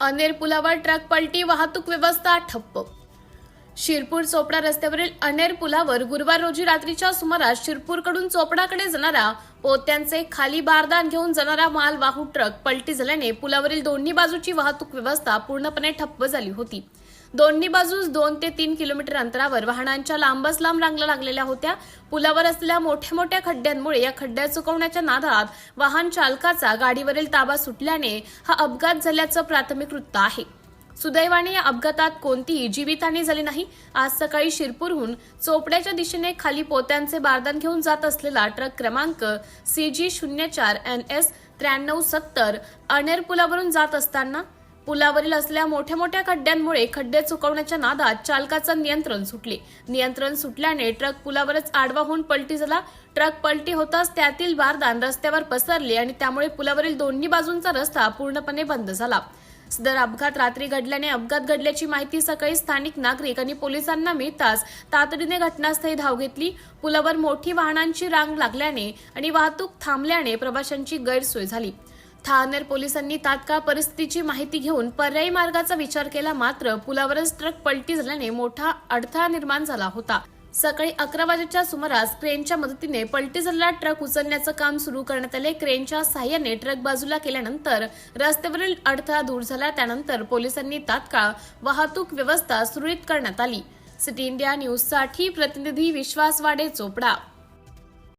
अनेर पुलावर ट्रक पलटी वाहतूक व्यवस्था ठप्प. शिरपूर चोपडा रस्त्यावरील अनेर पुलावर गुरुवार रोजी रात्रीच्या सुमारास शिरपूरकडून चोपडाकडे जाणारा पोत्यांचे खाली बारदान घेऊन जाणारा माल वाहू ट्रक पलटी झाल्याने पुलावरील दोन्ही बाजूची वाहतूक व्यवस्था पूर्णपणे ठप्प झाली होती. दोन्ही बाजूस दोन ते तीन किलोमीटर अंतरावर वाहनांच्या लांबच लांब रांगला लागलेल्या होत्या. पुलावर असलेल्या मोठ्या मोठ्या खड्ड्यांमुळे या खड्ड्या चुकवण्याच्या नादात वाहन चालकाचा गाडीवरील ताबा सुटल्याने हा अपघात झाल्याचं प्राथमिक वृत्त आहे. सुदैवाने या अपघातात कोणतीही जीवितहानी झाली नाही. आज सकाळी शिरपूरहून चोपड्याच्या दिशेने खाली पोत्यांचे बारदान घेऊन जात असलेला ट्रक क्रमांक सी जी शून्य चार एन एस त्र्याण्णव सत्तर अनेर पुलावरून जात असताना पुलावरील असल्या मोठ्या मोठ्या खड्ड्यांमुळे खड्डे चुकवण्याच्या नादात चालकाचं नियंत्रण सुटले. नियंत्रण सुटल्याने ट्रक पुलावरच आडवा होऊन पलटी झाला. ट्रक पलटी होताच त्यातील बारदान रस्त्यावर पसरले आणि त्यामुळे पुलावरील दोन्ही बाजूंचा रस्ता पूर्णपणे बंद झाला. सदर अपघात रात्री घडल्याने अपघात घडल्याची माहिती सकाळी स्थानिक नागरिक आणि पोलिसांना मिळताच तातडीने घटनास्थळी धाव घेतली. पुलावर मोठी वाहनांची रांग लागल्याने आणि वाहतूक थांबल्याने प्रवाशांची गैरसोय झाली. ठाणेर पोलिसांनी तात्काळ परिस्थितीची माहिती घेऊन पर्यायी मार्गाचा विचार केला मात्र पुलावरच ट्रक पलटी झाल्याने मोठा अडथळा निर्माण झाला होता. सकाळी अकरा वाजेच्या सुमारास क्रेनच्या मदतीने पलटी झालेला ट्रक उचलण्याचं काम सुरू करण्यात आले. क्रेनच्या सहाय्याने ट्रक बाजूला केल्यानंतर रस्त्यावरील अडथळा दूर झाला. त्यानंतर पोलिसांनी तात्काळ वाहतूक व्यवस्था सुरळीत करण्यात आली. सिटी इंडिया न्यूजसाठी प्रतिनिधी विश्वास वाडे चोपडा.